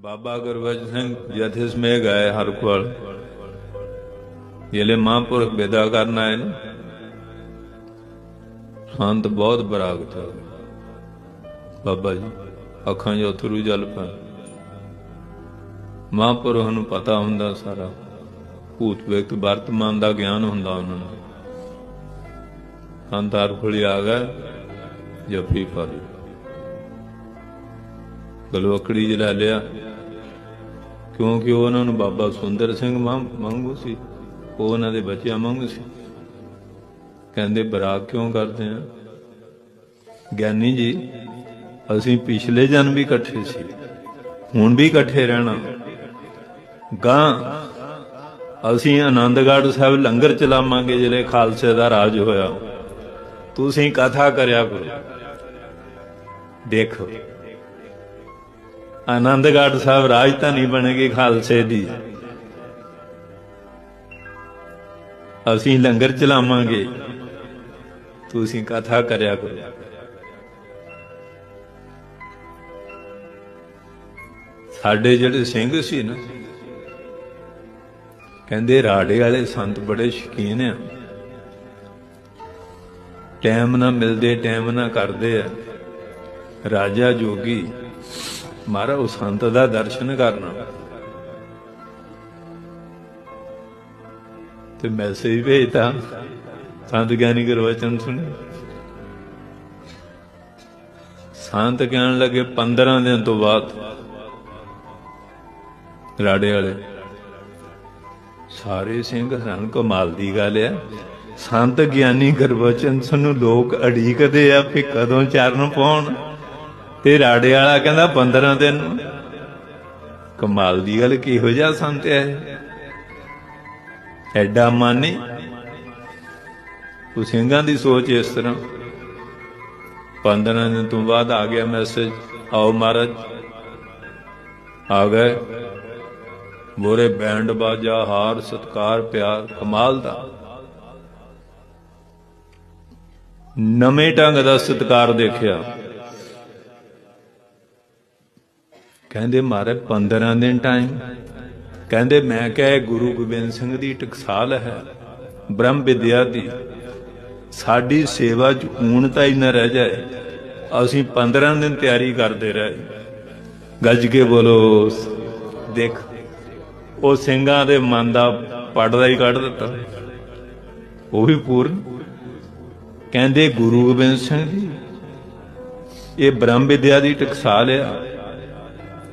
ਬਾਬਾ ਗੁਰਬਚਨ ਸਿੰਘ ਜਥੇ ਸਮੇਂ ਗਏ ਹਰ ਕੋਲ ਜਿਹੜੇ ਮਹਾਂਪੁਰਖ ਵਿਦਾ ਕਰਨ ਆਏ ਨਾ। ਸੰਤ ਬਹੁਤ ਬਰਾਗ ਚ ਬਾਬਾ ਜੀ, ਅੱਖਾਂ ਚ ਅਥਰੂ ਜਲ ਪੈ। ਮਹਾਂਪੁਰਖ ਨੂੰ ਪਤਾ ਹੁੰਦਾ ਸਾਰਾ। ਭੂਤ ਵੇਖਤ ਵਰਤਮਾਨ ਦਾ ਗਿਆਨ ਹੁੰਦਾ ਉਹਨਾਂ ਨੂੰ। ਸੰਤਾਰ ਖੁਲੀ ਆ ਗਏ ਜੱਫੀ ਫੜ ਗਲਵਕੜੀ ਜਿਹਾ ਲਿਆ। ਕਿਉਂਕਿ ਉਹਨਾਂ ਨੂੰ ਬਾਬਾ ਸੁੰਦਰ ਸਿੰਘ ਵਾਂਗ- ਸੀ। ਉਹ ਉਹਨਾਂ ਦੇ ਬੱਚਿਆਂ ਵਾਂਗੂ ਸੀ। ਕਹਿੰਦੇ ਬਰਾਗ ਕਿਉਂ ਕਰਦੇ ਆ? ਗਿਆਨੀ ਜੀ, ਅਸੀਂ ਪਿਛਲੇ ਜਨਮ ਵੀ ਇਕੱਠੇ ਸੀ। ਹੁਣ ਵੀ ਇਕੱਠੇ ਰਹਿਣਾ। ਗਾਂ, ਅਸੀਂ ਆਨੰਦਗੜ੍ਹ ਸਾਹਿਬ ਲੰਗਰ ਚਲਾਵਾਂਗੇ ਜਿਹੜੇ ਖਾਲਸੇ ਦਾ ਰਾਜ ਹੋਇਆ। ਤੁਸੀਂ ਕਥਾ ਕਰਿਆ ਕਰੋ। ਦੇਖੋ ਆਨੰਦਗੜ੍ਹ ਸਾਹਿਬ ਰਾਜਧਾਨੀ ਬਣੇਗੀ ਖਾਲਸੇ ਦੀ। ਅਸੀਂ ਲੰਗਰ ਚਲਾਵਾਂਗੇ। ਤੁਸੀਂ ਕਥਾ ਕਰਿਆ ਕਰੋ। ਸਾਡੇ ਜਿਹੜੇ ਸਿੰਘ ਸੀ ਨਾ, ਕਹਿੰਦੇ ਰਾੜੇ ਵਾਲੇ ਸੰਤ ਬੜੇ ਸ਼ਕੀਨ ਆ। ਟਾਈਮ ਨਾ ਮਿਲਦੇ, ਟਾਈਮ ਨਾ ਕਰਦੇ ਆ। ਰਾਜਾ ਜੋਗੀ ਮਾਰਾ ਉਸ ਸੰਤ ਦਾ ਦਰਸ਼ਨ ਕਰਨਾ ਤੇ ਮੈਸੇਜ ਭੇਜਤਾ ਸੰਤ ਗਿਆਨੀ ਗੁਰਵਚਨ ਸੁਣੇ ਸੰਤ ਕਹਿਣ ਲੱਗੇ 15 ਦਿਨ ਤੋਂ ਬਾਅਦ ਰਾੜੇ ਵਾਲੇ ਸਾਰੇ ਸਿੰਘ ਹੈਰਾਨ ਕਮਾਲ ਦੀ ਗੱਲ ਆ ਸੰਤ ਗਿਆਨੀ ਗੁਰਵਚਨ ਸਾਨੂੰ ਲੋਕ ਅੜੀਕਦੇ ਆ ਵੀ ਕਦੋਂ ਚਰਨ ਪਾਉਣ ਤੇ ਰਾੜੇ ਵਾਲਾ ਕਹਿੰਦਾ 15 ਦਿਨ। ਕਮਾਲ ਦੀ ਗੱਲ ਕਿਹੋ ਜਿਹਾ ਸੰਤ ਹੈ ਐਡਾ ਮਾਨੀ ਉਹ ਸਿੰਘਾਂ ਦੀ ਸੋਚ ਇਸ ਤਰ੍ਹਾਂ। 15 ਦਿਨ ਤੋਂ ਬਾਅਦ ਆ ਗਿਆ ਮੈਸੇਜ ਆਓ ਮਹਾਰਾਜ। ਆ ਗਏ। ਮੋਰੇ ਬੈਂਡ ਬਾਜਾ, ਹਾਰ, ਸਤਕਾਰ, ਪਿਆਰ, ਕਮਾਲ ਦਾ। ਨਵੇਂ ਢੰਗ ਦਾ ਸਤਕਾਰ ਦੇਖਿਆ। ਕਹਿੰਦੇ ਮਹਾਰਾਜ 15 ਦਿਨ ਟਾਈਮ ਕਹਿੰਦੇ, ਮੈਂ ਕਹੇ ਗੁਰੂ ਗੋਬਿੰਦ ਸਿੰਘ ਦੀ ਟਕਸਾਲ ਹੈ, ਬ੍ਰਹਮ ਵਿਦਿਆ ਦੀ। ਸਾਡੀ ਸੇਵਾ ਚ ਊਣਤਾ ਹੀ ਨਾ ਰਹਿ ਜਾਏ, ਅਸੀਂ 15 ਦਿਨ ਤਿਆਰੀ ਕਰਦੇ ਰਹੇ। ਗੱਜ ਕੇ ਬੋਲੋ, ਦੇਖ, ਉਹ ਸਿੰਘਾਂ ਦੇ ਮਨ ਦਾ ਪੜਦਾ ਹੀ ਕੱਢ ਦਿੱਤਾ। ਉਹ ਵੀ ਪੂਰਨ। ਕਹਿੰਦੇ, ਗੁਰੂ ਗੋਬਿੰਦ ਸਿੰਘ ਜੀ, ਇਹ ਬ੍ਰਹਮ ਵਿਦਿਆ ਦੀ ਟਕਸਾਲ ਆ।